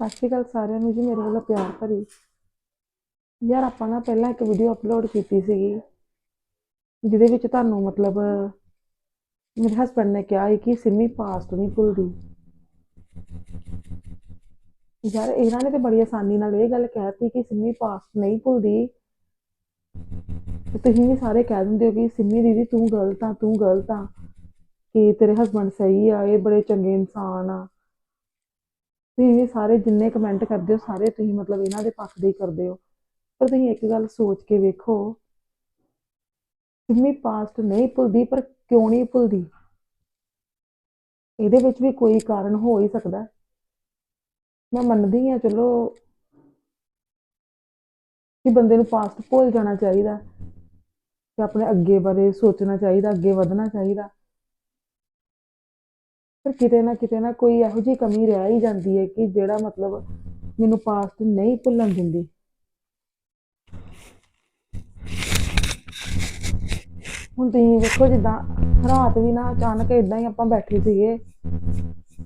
ਸਤਿ ਸ਼੍ਰੀ ਅਕਾਲ ਸਾਰਿਆਂ ਨੂੰ ਜੀ, ਮੇਰੇ ਵੱਲੋਂ ਪਿਆਰ ਭਰੀ। ਯਾਰ, ਆਪਾਂ ਨਾ ਪਹਿਲਾਂ ਇੱਕ ਵੀਡੀਓ ਅਪਲੋਡ ਕੀਤੀ ਸੀਗੀ, ਜਿਹਦੇ ਵਿੱਚ ਤੁਹਾਨੂੰ ਮਤਲਬ, ਮੇਰੇ ਹਸਬੰਡ ਨੇ ਕਿਹਾ ਸੀ ਕਿ ਸਿੰਮੀ ਪਾਸਟ ਨਹੀਂ ਭੁੱਲਦੀ। ਯਾਰ, ਇਹਨਾਂ ਨੇ ਤੇ ਬੜੀ ਆਸਾਨੀ ਨਾਲ ਇਹ ਗੱਲ ਕਹਿਤੀ ਕਿ ਸਿੰਮੀ ਪਾਸਟ ਨਹੀਂ ਭੁੱਲਦੀ। ਤੁਸੀਂ ਵੀ ਸਾਰੇ ਕਹਿ ਦਿੰਦੇ ਹੋ ਕਿ ਸਿੰਮੀ ਦੀਦੀ, ਤੂੰ ਗਲਤ ਆ, ਤੂੰ ਗਲਤ ਆ। ਕਿ ਤੇਰੇ ਹਸਬੰਡ ਸਹੀ ਆ, ਇਹ ਬੜੇ ਚੰਗੇ ਇਨਸਾਨ ਆ। ਤੁਸੀਂ ਸਾਰੇ ਜਿੰਨੇ ਕਮੈਂਟ ਕਰਦੇ ਹੋ, ਸਾਰੇ ਤੁਸੀਂ ਮਤਲਬ ਇਹਨਾਂ ਦੇ ਪੱਖ ਦੇ ਹੀ ਕਰਦੇ ਹੋ। ਪਰ ਤੁਸੀਂ ਇੱਕ ਗੱਲ ਸੋਚ ਕੇ ਵੇਖੋ ਸਿੰਮੀ ਪਾਸਟ ਨਹੀਂ ਭੁੱਲਦੀ, ਪਰ ਕਿਉਂ ਨਹੀਂ ਭੁੱਲਦੀ? ਇਹਦੇ ਵਿੱਚ ਵੀ ਕੋਈ ਕਾਰਨ ਹੋ ਹੀ ਸਕਦਾ। ਮੈਂ ਮੰਨਦੀ ਹਾਂ, ਚਲੋ, ਕਿ ਬੰਦੇ ਨੂੰ ਪਾਸਟ ਭੁੱਲ ਜਾਣਾ ਚਾਹੀਦਾ ਤੇ ਆਪਣੇ ਅੱਗੇ ਬਾਰੇ ਸੋਚਣਾ ਚਾਹੀਦਾ, ਅੱਗੇ ਵਧਣਾ ਚਾਹੀਦਾ। ਪਰ ਕਿਤੇ ਨਾ ਕਿਤੇ ਨਾ ਕੋਈ ਇਹੋ ਜਿਹੀ ਕਮੀ ਰਹਿ ਹੀ ਜਾਂਦੀ ਹੈ ਕਿ ਜਿਹੜਾ ਮਤਲਬ ਮੈਨੂੰ ਪਾਸਟ ਨਹੀਂ ਭੁੱਲਣ ਦਿੰਦੀ। ਹੁਣ ਤੁਸੀਂ ਵੇਖੋ ਜਿੱਦਾਂ ਰਾਤ ਵੀ ਨਾ ਅਚਾਨਕ ਇਦਾਂ ਹੀ ਆਪਾਂ ਬੈਠੇ ਸੀਗੇ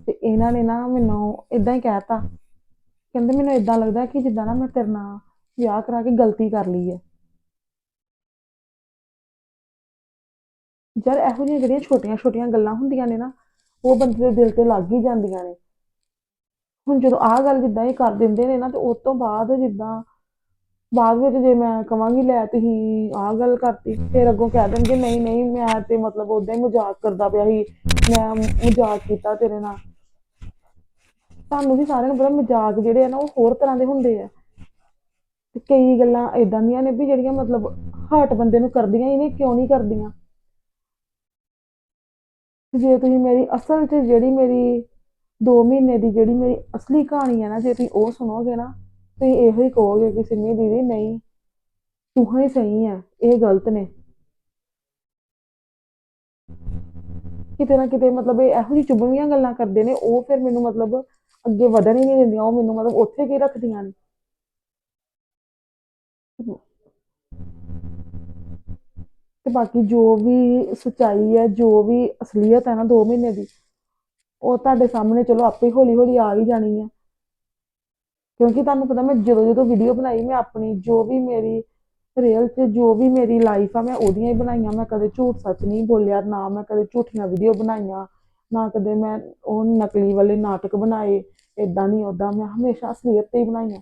ਤੇ ਇਹਨਾਂ ਨੇ ਨਾ ਮੈਨੂੰ ਇਦਾਂ ਹੀ ਕਹਿਤਾ ਕਹਿੰਦੇ ਮੈਨੂੰ ਇਦਾਂ ਲੱਗਦਾ ਕਿ ਜਿੱਦਾਂ ਨਾ ਮੈਂ ਤੇਰੇ ਨਾਲ ਵਿਆਹ ਕਰਾ ਕੇ ਗਲਤੀ ਕਰ ਲਈ ਹੈ। ਯਾਰ ਇਹੋ ਜਿਹੀਆਂ ਜਿਹੜੀਆਂ ਛੋਟੀਆਂ ਛੋਟੀਆਂ ਗੱਲਾਂ ਹੁੰਦੀਆਂ ਨੇ ਨਾ ਉਹ ਬੰਦੇ ਦੇ ਦਿਲ ਤੇ ਲੱਗ ਹੀ ਜਾਂਦੀਆਂ ਨੇ। ਹੁਣ ਜਦੋਂ ਆਹ ਗੱਲ ਜਿੱਦਾਂ ਇਹ ਕਰ ਦਿੰਦੇ ਨੇ ਨਾ, ਤੇ ਉਸ ਤੋਂ ਬਾਅਦ ਜਿੱਦਾਂ, ਬਾਅਦ ਵਿੱਚ ਜੇ ਮੈਂ ਕਵਾਂਗੀ, ਲੈ ਤੁਸੀਂ ਆਹ ਗੱਲ ਕਰਤੀ, ਫਿਰ ਅੱਗੋਂ ਕਹਿ ਦੇਣਗੇ, ਨਹੀਂ ਨਹੀਂ, ਮੈਂ ਤੇ ਮਤਲਬ ਉਦਾਂ ਹੀ ਮਜ਼ਾਕ ਕਰਦਾ ਪਿਆ ਸੀ, ਮੈਂ ਮਜ਼ਾਕ ਕੀਤਾ ਤੇਰੇ ਨਾਲ। ਤੁਹਾਨੂੰ ਵੀ ਸਾਰਿਆਂ ਨੂੰ ਪਤਾ ਮਜ਼ਾਕ ਜਿਹੜੇ ਆ ਨਾ, ਉਹ ਹੋਰ ਤਰ੍ਹਾਂ ਦੇ ਹੁੰਦੇ ਆ। ਤੇ ਕਈ ਗੱਲਾਂ ਇਦਾਂ ਦੀਆਂ ਨੇ ਵੀ ਜਿਹੜੀਆਂ ਮਤਲਬ ਹਰਟ ਬੰਦੇ ਨੂੰ ਕਰਦੀਆਂ ਹੀ ਨੇ ਕਿਉਂ ਨਹੀਂ ਕਰਦੀਆਂ। ਤੇ ਜੇ ਤੁਸੀਂ ਮੇਰੀ ਅਸਲ 'ਚ ਜਿਹੜੀ ਮੇਰੀ 2 ਮਹੀਨੇ ਦੀ ਜਿਹੜੀ ਮੇਰੀ ਅਸਲੀ ਕਹਾਣੀ ਹੈ ਨਾ, ਜੇ ਤੁਸੀਂ ਉਹ ਸੁਣੋਗੇ ਨਾ, ਤੁਸੀਂ ਇਹੋ ਹੀ ਕਹੋਗੇ ਕਿ ਸਿੰਮੀ ਦੀਦੀ, ਨਹੀਂ, ਤੂੰ ਹੀ ਸਹੀ ਹੈ ਇਹ ਗਲਤ ਨੇ। ਕਿਤੇ ਨਾ ਕਿਤੇ ਮਤਲਬ ਇਹ ਇਹੋ ਜਿਹੀ ਚੁਭਵੀਆਂ ਗੱਲਾਂ ਕਰਦੇ ਨੇ, ਉਹ ਫਿਰ ਮੈਨੂੰ ਮਤਲਬ ਅੱਗੇ ਵਧਣ ਹੀ ਨਹੀਂ ਦਿੰਦੀਆਂ, ਉਹ ਮੈਨੂੰ ਮਤਲਬ ਉੱਥੇ ਕੀ ਰੱਖਦੀਆਂ ਨੇ। ਤੇ ਬਾਕੀ ਜੋ ਵੀ ਸੱਚਾਈ ਹੈ, ਜੋ ਵੀ ਅਸਲੀਅਤ ਹੈ ਨਾ 2 ਮਹੀਨੇ ਦੀ, ਉਹ ਤੁਹਾਡੇ ਸਾਹਮਣੇ ਚਲੋ ਆਪੇ ਹੌਲੀ ਹੌਲੀ ਆ ਹੀ ਜਾਣੀ ਹੈ। ਕਿਉਂਕਿ ਤੁਹਾਨੂੰ ਪਤਾ ਮੈਂ ਜਦੋਂ ਜਦੋਂ ਵੀਡੀਓ ਬਣਾਈ, ਮੈਂ ਆਪਣੀ ਜੋ ਵੀ ਮੇਰੀ ਰੀਅਲ 'ਚ ਜੋ ਵੀ ਮੇਰੀ ਲਾਈਫ ਆ, ਮੈਂ ਉਹਦੀਆਂ ਹੀ ਬਣਾਈਆਂ। ਮੈਂ ਕਦੇ ਝੂਠ ਸੱਚ ਨਹੀਂ ਬੋਲਿਆ, ਨਾ ਮੈਂ ਕਦੇ ਝੂਠੀਆਂ ਵੀਡੀਓ ਬਣਾਈਆਂ, ਨਾ ਕਦੇ ਮੈਂ ਉਹ ਨਕਲੀ ਵਾਲੇ ਨਾਟਕ ਬਣਾਏ ਇਦਾਂ ਨਹੀਂ ਉਦਾਂ ਮੈਂ ਹਮੇਸ਼ਾ ਅਸਲੀਅਤ ਤੇ ਹੀ ਬਣਾਈਆਂ।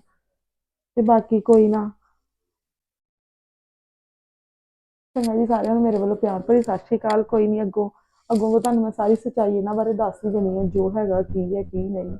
ਤੇ ਬਾਕੀ ਕੋਈ ਨਾ ਚੰਗਾ ਜੀ ਸਾਰਿਆਂ ਨੂੰ ਮੇਰੇ ਵੱਲੋਂ ਪਿਆਰ ਭਰੀ ਸਤਿ ਸ਼੍ਰੀ ਅਕਾਲ। ਕੋਈ ਨਹੀਂ ਅੱਗੋਂ ਅੱਗੋਂ ਤੁਹਾਨੂੰ ਮੈਂ ਸਾਰੀ ਸੱਚਾਈ ਇਹਨਾਂ ਬਾਰੇ ਦੱਸ ਹੀ ਦੇਣੀ ਹੈ, ਜੋ ਹੈਗਾ, ਕੀ ਹੈ, ਕੀ ਨਹੀਂ।